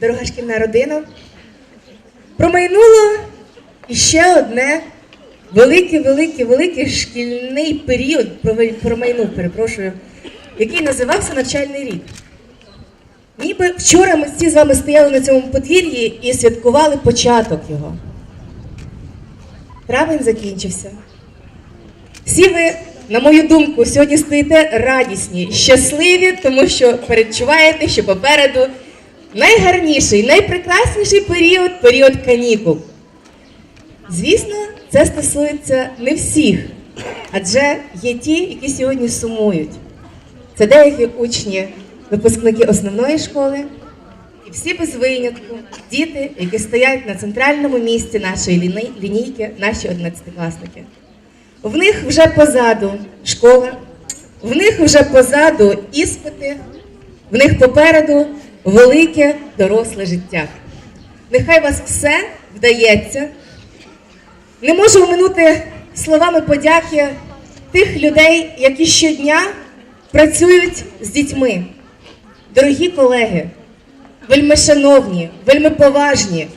дорога шкільна родина. Промайнуло іще одне великий, великий, великий шкільний період, промайнув, перепрошую, який називався навчальний рік. Ніби вчора ми всі з вами стояли на цьому подвір'ї і святкували початок його. Травень закінчився. Всі ви, на мою думку, сьогодні стоїте радісні, щасливі, тому що передчуваєте, що попереду найгарніший, найпрекрасніший період період канікул. Звісно, це стосується не всіх, адже є ті, які сьогодні сумують. Це деякі учні, випускники основної школи, і всі без винятку діти, які стоять на центральному місці нашої лінійки, наші одинадцятикласники. В них вже позаду школа, в них вже позаду іспити, в них попереду велике доросле життя. Нехай вас все вдається. Не можу оминути словами подяки тих людей, які щодня працюють з дітьми. Дорогі колеги, вельми шановні, вельми поважні.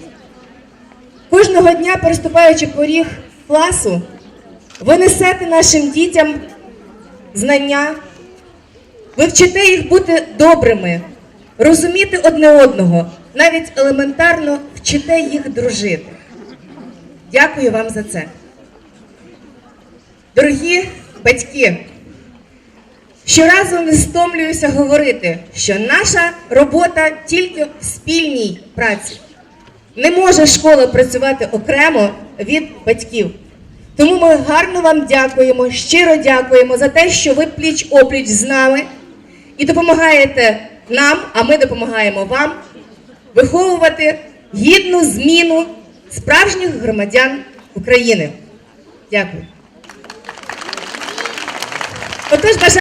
Кожного дня, переступаючи поріг класу, ви несете нашим дітям знання, ви вчите їх бути добрими, розуміти одне одного, навіть елементарно вчите їх дружити. Дякую вам за це. Дорогі батьки, щоразу не стомлююся говорити, що наша робота тільки в спільній праці. Не може школа працювати окремо від батьків. Тому ми гарно вам дякуємо, щиро дякуємо за те, що ви пліч опліч з нами і допомагаєте нам, а ми допомагаємо вам виховувати гідну зміну справжніх громадян України. Дякую. Отож.